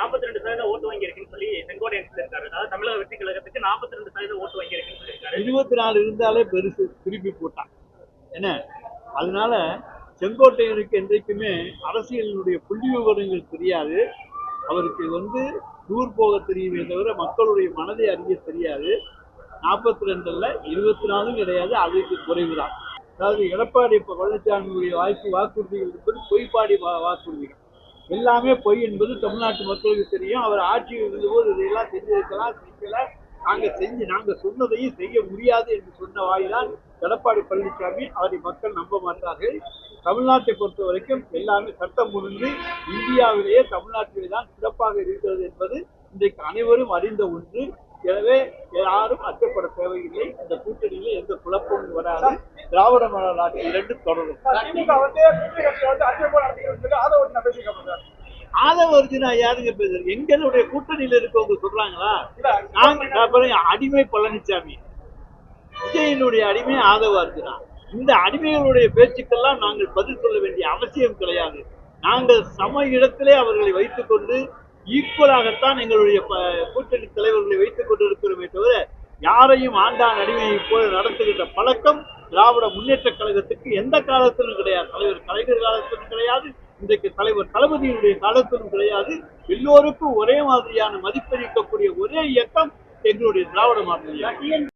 நாற்பத்தி ரெண்டு சதவீத ஓட்டு வாங்கி இருக்குன்னு சொல்லி செங்கோட்டையன் சொல்லியிருக்காரு. அதாவது தமிழக வெற்றி கழகத்துக்கு நாற்பத்தி ரெண்டு சதவீத ஓட்டு வாங்கி இருக்குன்னு சொல்லியிருக்காரு. இருபத்தி நாலு இருந்தாலே பெருசு திருப்பி போட்டான் என்ன? அதனால செங்கோட்டையனுக்கு என்றைக்குமே அரசியலினுடைய புள்ளி விவரங்கள் தெரியாது. அவருக்கு வந்து டூர் போக தெரியுமே தவிர மக்களுடைய மனதை அறிய தெரியாது. நாற்பத்தி ரெண்டுல இருபத்தி நாலும் கிடையாது. அதுக்கு குறைவு தான் அதாவது எடப்பாடி இப்போ பழனிசாமியுடைய வாய்ப்பு வாக்குறுதிகள் என்பது பொய்ப்பாடி வா- வாக்குறுதிகள். எல்லாமே பொய் என்பது தமிழ்நாட்டு மக்களுக்கு தெரியும். அவர் ஆட்சியில் இருந்தபோது இதையெல்லாம் செஞ்சிருக்கலாம் செய்யல. நாங்க செஞ்சு நாங்க சொன்னதையும் செய்ய முடியாது என்று சொன்ன வாயிலால் எடப்பாடி பழனிசாமி அவரை மக்கள் நம்ப மாட்டார்கள். தமிழ்நாட்டை பொறுத்த வரைக்கும் எல்லாமே சட்டம் முடிந்து இந்தியாவிலேயே தமிழ்நாட்டிலே தான் சிறப்பாக இருக்கிறது என்பது இன்றைக்கு அனைவரும் அறிந்த ஒன்று. எனவே யாரும் அச்சப்பட தேவையில்லை. இந்த கூட்டணியில் எந்த குழப்பமும் வராது. திராவிட மாடல் ஆட்சி இரண்டு தொடரும். ஆதவ அர்ஜுனா யாருங்க பேசுறது? எங்களுடைய கூட்டணியில இருக்கவங்க சொல்றாங்களா? நாங்க அப்புறம் அடிமை பழனிசாமி விஜயனுடைய அடிமை ஆதவ அர்ஜுனா. இந்த அடிமைகளுடைய பேச்சுக்கெல்லாம் நாங்கள் பதில் சொல்ல வேண்டிய அவசியம் கிடையாது. நாங்கள் சம இடத்திலே அவர்களை வைத்துக்கொண்டு ஈக்குவலாகத்தான் எங்களுடைய கூட்டணி தலைவர்களை வைத்துக் எல்லாரையும் ஆண்டான் அடிமையை போல நடத்துகின்ற பழக்கம் திராவிட முன்னேற்ற கழகத்துக்கு எந்த காலத்திலும் கிடையாது. தலைவர் கலைஞர் காலத்திலும் கிடையாது. இன்றைக்கு தலைவர் தளபதியினுடைய காலத்திலும் கிடையாது. எல்லோருக்கும் ஒரே மாதிரியான மதிப்பளிக்கக்கூடிய ஒரே இயக்கம் எங்களுடைய திராவிட மாடல்